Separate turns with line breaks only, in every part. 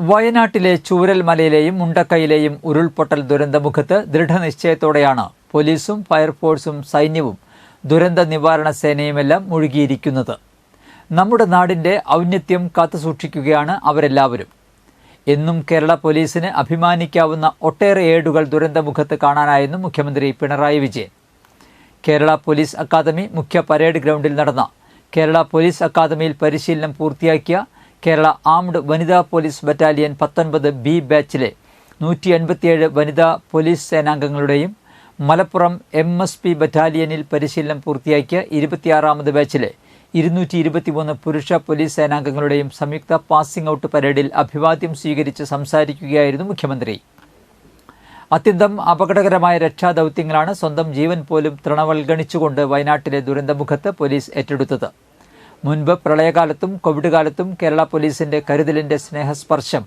വയനാട്ടിലെ ചൂരൽമലയിലെയും മുണ്ടക്കയിലെയും ഉരുൾപൊട്ടൽ ദുരന്തമുഖത്ത് ദൃഢനിശ്ചയത്തോടെയാണ് പോലീസും ഫയർഫോഴ്സും സൈന്യവും ദുരന്ത നിവാരണ സേനയുമെല്ലാം മുഴുകിയിരിക്കുന്നത്. നമ്മുടെ നാടിന്റെ ഔന്നത്യം കാത്തുസൂക്ഷിക്കുകയാണ് അവരെല്ലാവരും. എന്നും കേരള പോലീസിന് അഭിമാനിക്കാവുന്ന ഒട്ടേറെ ഏടുകൾ ദുരന്തമുഖത്ത് കാണാനായെന്നും മുഖ്യമന്ത്രി പിണറായി വിജയൻ. കേരള പോലീസ് അക്കാദമി മുഖ്യ പരേഡ് ഗ്രൗണ്ടിൽ നടന്ന കേരള പോലീസ് അക്കാദമിയിൽ പരിശീലനം പൂർത്തിയാക്കിയ കേരള ആംഡ് വനിതാ പോലീസ് ബറ്റാലിയൻ പത്തൊൻപത് ബി ബാച്ചിലെ നൂറ്റി എൺപത്തിയേഴ് വനിതാ പോലീസ് സേനാംഗങ്ങളുടെയും മലപ്പുറം എം എസ് പി ബറ്റാലിയനിൽ പരിശീലനം പൂർത്തിയാക്കിയ ഇരുപത്തിയാറാമത് ബാച്ചിലെ ഇരുന്നൂറ്റി ഇരുപത്തിമൂന്ന് പുരുഷ പോലീസ് സേനാംഗങ്ങളുടെയും സംയുക്ത പാസിംഗ് ഔട്ട് പരേഡിൽ അഭിവാദ്യം സ്വീകരിച്ച് സംസാരിക്കുകയായിരുന്നു മുഖ്യമന്ത്രി. അത്യന്തം അപകടകരമായ രക്ഷാദൗത്യങ്ങളാണ് സ്വന്തം ജീവൻ പോലും തൃണവൽഗണിച്ചുകൊണ്ട് വയനാട്ടിലെ ദുരന്തമുഖത്ത് പോലീസ് ഏറ്റെടുത്തത്. മുൻപ് പ്രളയകാലത്തും കോവിഡ് കാലത്തും കേരള പോലീസിന്റെ കരുതലിന്റെ സ്നേഹസ്പർശം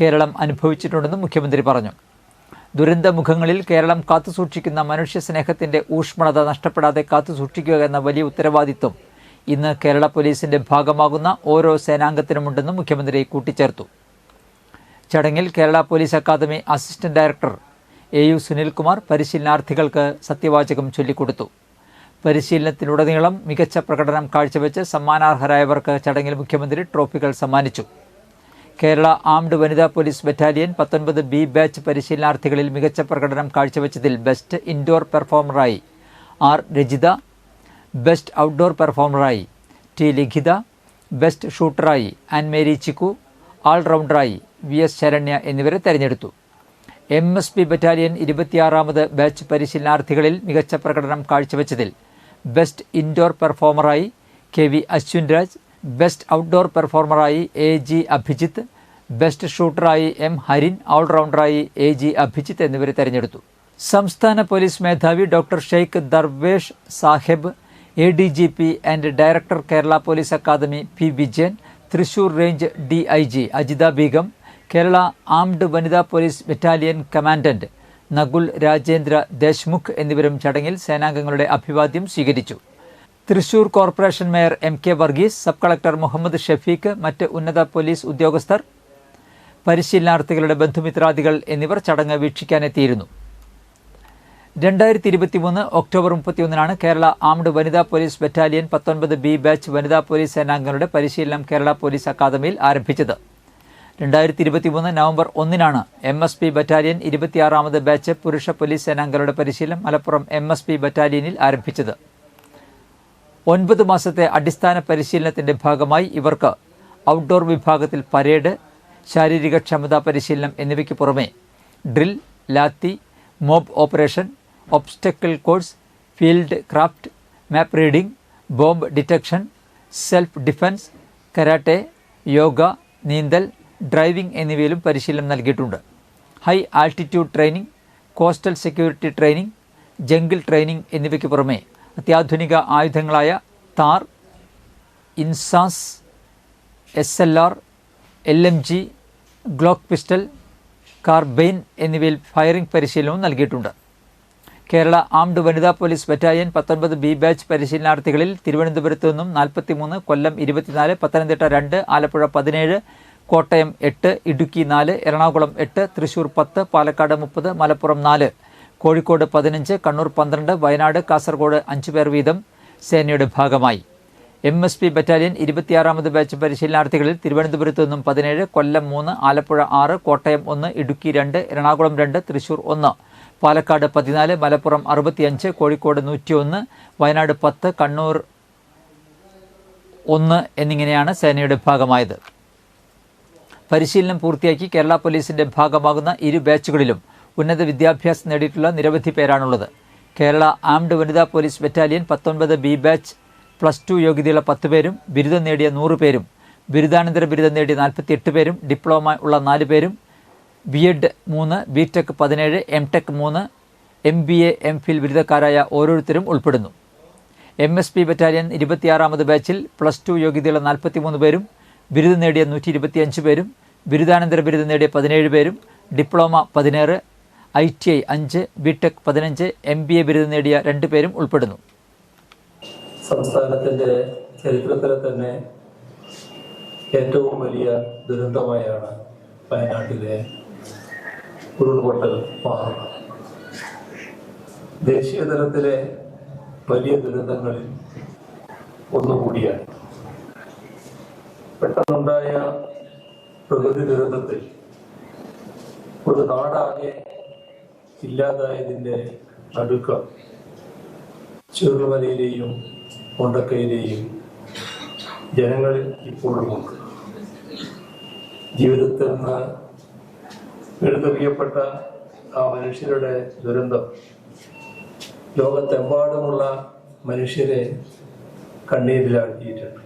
കേരളം അനുഭവിച്ചിട്ടുണ്ടെന്നും മുഖ്യമന്ത്രി പറഞ്ഞു. ദുരന്തമുഖങ്ങളിൽ കേരളം കാത്തുസൂക്ഷിക്കുന്ന മനുഷ്യ സ്നേഹത്തിന്റെ ഊഷ്മളത നഷ്ടപ്പെടാതെ കാത്തുസൂക്ഷിക്കുക എന്ന വലിയ ഉത്തരവാദിത്വം ഇന്ന് കേരള പോലീസിന്റെ ഭാഗമാകുന്ന ഓരോ സേനാംഗത്തിനുമുണ്ടെന്നും മുഖ്യമന്ത്രി കൂട്ടിച്ചേർത്തു. ചടങ്ങിൽ Kerala police academy assistant director A U Sunilkumar പരിശീലനാർത്ഥികൾക്ക് സത്യവാചകം ചൊല്ലിക്കൊടുത്തു. പരിശീലനത്തിലുടനീളം മികച്ച പ്രകടനം കാഴ്ചവെച്ച് സമ്മാനാർഹരായവർക്ക് ചടങ്ങിൽ മുഖ്യമന്ത്രി ട്രോഫികൾ സമ്മാനിച്ചു. കേരള ആംഡ് വനിതാ പോലീസ് ബറ്റാലിയൻ പത്തൊൻപത് ബി ബാച്ച് പരിശീലനാർത്ഥികളിൽ മികച്ച പ്രകടനം കാഴ്ചവെച്ചതിൽ ബെസ്റ്റ് ഇൻഡോർ പെർഫോമറായി ആർ രജിത ബെസ്റ്റ് ഔട്ട്ഡോർ പെർഫോമറായി ടി ലിഖിത ബെസ്റ്റ് ഷൂട്ടറായി ആൻ മേരി ചിക്കു ഓൾറൗണ്ടറായി വി എസ് ശരണ്യ എന്നിവരെ തെരഞ്ഞെടുത്തു. എം എസ് പി ബറ്റാലിയൻ ഇരുപത്തിയാറാമത് ബാച്ച് പരിശീലനാർത്ഥികളിൽ മികച്ച പ്രകടനം കാഴ്ചവെച്ചതിൽ best indoor പെർഫോമറായി K V Ashwin Raj best outdoor പെർഫോമറായി A G Abhijith best ഷൂട്ടറായി എം ഹരിൻ ഓൾറൗണ്ടറായി എ ജി അഭിജിത്ത് എന്നിവരെ തെരഞ്ഞെടുത്തു. സംസ്ഥാന പോലീസ് മേധാവി doctor Sheikh Darvesh Sahib A D G P and director Kerala police academy P Vijayan Thrissur range D I G Ajitha Begum Kerala armed വനിതാ police battalion commandant Nakul Rajendra Deshmukh എന്നിവരും ചടങ്ങിൽ സേനാംഗങ്ങളുടെ അഭിവാദ്യം സ്വീകരിച്ചു. Thrissur corporation mayor M K Varghese sub collector Muhammad Shafeeq മറ്റ് ഉന്നത police ഉദ്യോഗസ്ഥർ പരിശീലനാർത്ഥികളുടെ ബന്ധുമിത്രാദികൾ എന്നിവർ ചടങ്ങ് വീക്ഷിക്കാനെത്തിയിരുന്നു. രണ്ടായിരത്തി ഇരുപത്തിമൂന്ന് ഒക്ടോബർ മുപ്പത്തിയൊന്നിനാണ് കേരള ആംഡ് വനിതാ പോലീസ് ബറ്റാലിയൻ പത്തൊൻപത് ബി ബാച്ച് വനിതാ പോലീസ് സേനാംഗങ്ങളുടെ പരിശീലനം കേരള പോലീസ് അക്കാദമിയിൽ ആരംഭിച്ചത്. രണ്ടായിരത്തി ഇരുപത്തിമൂന്ന് നവംബർ ഒന്നിനാണ് എം എസ് പി ബറ്റാലിയൻ ഇരുപത്തിയാറാമത് ബാച്ച് പുരുഷ പോലീസ് സേനാംഗങ്ങളുടെ പരിശീലനം മലപ്പുറം എം എസ് പി ബറ്റാലിയനിൽ ആരംഭിച്ചത്. ഒൻപത് മാസത്തെ അടിസ്ഥാന പരിശീലനത്തിന്റെ ഭാഗമായി ഇവർക്ക് ഔട്ട്ഡോർ വിഭാഗത്തിൽ പരേഡ് ശാരീരിക ക്ഷമതാ പരിശീലനം എന്നിവയ്ക്ക് പുറമെ drill lathi mob operation obstacle course field craft map reading bomb detection self defence karate yoga നീന്തൽ ഡ്രൈവിംഗ് എന്നിവയിലും പരിശീലനം നൽകിയിട്ടുണ്ട്. High altitude training coastal security training jungle training എന്നിവയ്ക്ക് പുറമെ അത്യാധുനിക ആയുധങ്ങളായ TAR INSAS S L R L M G Glock pistol carbine എന്നിവയിൽ firing പരിശീലനവും നൽകിയിട്ടുണ്ട്. കേരള ആംഡ് വനിതാ പോലീസ് ബറ്റാലിയൻ പത്തൊൻപത് ബി ബാച്ച് പരിശീലനാർത്ഥികളിൽ തിരുവനന്തപുരത്ത് നിന്നും നാൽപ്പത്തിമൂന്ന് കൊല്ലം ഇരുപത്തിനാല് പത്തനംതിട്ട രണ്ട് ആലപ്പുഴ പതിനേഴ് കോട്ടയം എട്ട് ഇടുക്കി നാല് എറണാകുളം എട്ട് തൃശൂർ പത്ത് പാലക്കാട് മുപ്പത് മലപ്പുറം നാല്. കോഴിക്കോട് പതിനഞ്ച് കണ്ണൂർ പന്ത്രണ്ട് വയനാട് കാസർഗോഡ് അഞ്ച് പേർ വീതം സേനയുടെ ഭാഗമായി. എം എസ് പി ബറ്റാലിയൻ ഇരുപത്തിയാറാമത് ബാച്ച് പരിശീലനാർത്ഥികളിൽ തിരുവനന്തപുരത്ത് നിന്നും പതിനേഴ് കൊല്ലം മൂന്ന് ആലപ്പുഴ ആറ് കോട്ടയം ഒന്ന് ഇടുക്കി രണ്ട് എറണാകുളം രണ്ട് തൃശൂർ ഒന്ന്. പാലക്കാട് പതിനാല് മലപ്പുറം അറുപത്തിയഞ്ച് കോഴിക്കോട് നൂറ്റിയൊന്ന് വയനാട് പത്ത് കണ്ണൂർ ഒന്ന് എന്നിങ്ങനെയാണ് സേനയുടെ ഭാഗമായത്. പരിശീലനം പൂർത്തിയാക്കി കേരള പോലീസിന്റെ ഭാഗമാകുന്ന ഇരു ബാച്ചുകളിലും ഉന്നത വിദ്യാഭ്യാസം നേടിയിട്ടുള്ള നിരവധി പേരാണുള്ളത്. കേരള ആംഡ് വനിതാ പോലീസ് ബറ്റാലിയൻ പത്തൊൻപത് ബി ബാച്ച് പ്ലസ് ടു യോഗ്യതയുള്ള പത്ത് പേരും ബിരുദം നേടിയ നൂറ് പേരും ബിരുദാനന്തര ബിരുദം നേടിയ നാൽപ്പത്തിയെട്ട് പേരും ഡിപ്ലോമ ഉള്ള നാല് പേരും ബി എഡ് മൂന്ന് ബി ടെക് പതിനേഴ് എം ടെക് മൂന്ന് M B A M Phil ബിരുദക്കാരായ ഓരോരുത്തരും ഉൾപ്പെടുന്നു. എം എസ് പി ബറ്റാലിയൻ ഇരുപത്തിയാറാമത് ബാച്ചിൽ പ്ലസ് ടു യോഗ്യതയുള്ള നാൽപ്പത്തിമൂന്ന് പേരും ബിരുദം നേടിയ നൂറ്റി ഇരുപത്തിയഞ്ച് പേരും ബിരുദാനന്തര ബിരുദം നേടിയ പതിനേഴ് പേരും ഡിപ്ലോമ പതിനേറ് ഐ ടി ഐ അഞ്ച് ബി ടെക് പതിനഞ്ച് എം ബി എ ബിരുദം നേടിയ രണ്ട് പേരും ഉൾപ്പെടുന്നു.
സംസ്ഥാനത്തിന്റെ ചരിത്രത്തിലെ തന്നെ ഏറ്റവും വലിയ ദുരന്തമായാണ് വയനാട്ടിലെ ഉരുൾപൊട്ടൽ മാറുന്നത്. ദേശീയ തലത്തിലെ വലിയ ദുരന്തങ്ങളിൽ ഒന്നുകൂടിയാണ്. പെട്ടെന്നുണ്ടായ പ്രകൃതി ദുരന്തത്തിൽ ഒരു നാടാകെ ഇല്ലാതായതിന്റെ നടുക്കം ചെറുമലയിലെയും കൊണ്ടക്കയിലെയും ജനങ്ങളിൽ ഇപ്പോഴുമുണ്ട് ജീവിതത്തിൽ നിന്ന് എഴുതറിയപ്പെട്ട ആ മനുഷ്യരുടെ ദുരന്തം ലോകത്തെമ്പാടുമുള്ള മനുഷ്യരെ കണ്ണീരിലാക്കിയിട്ടുണ്ട്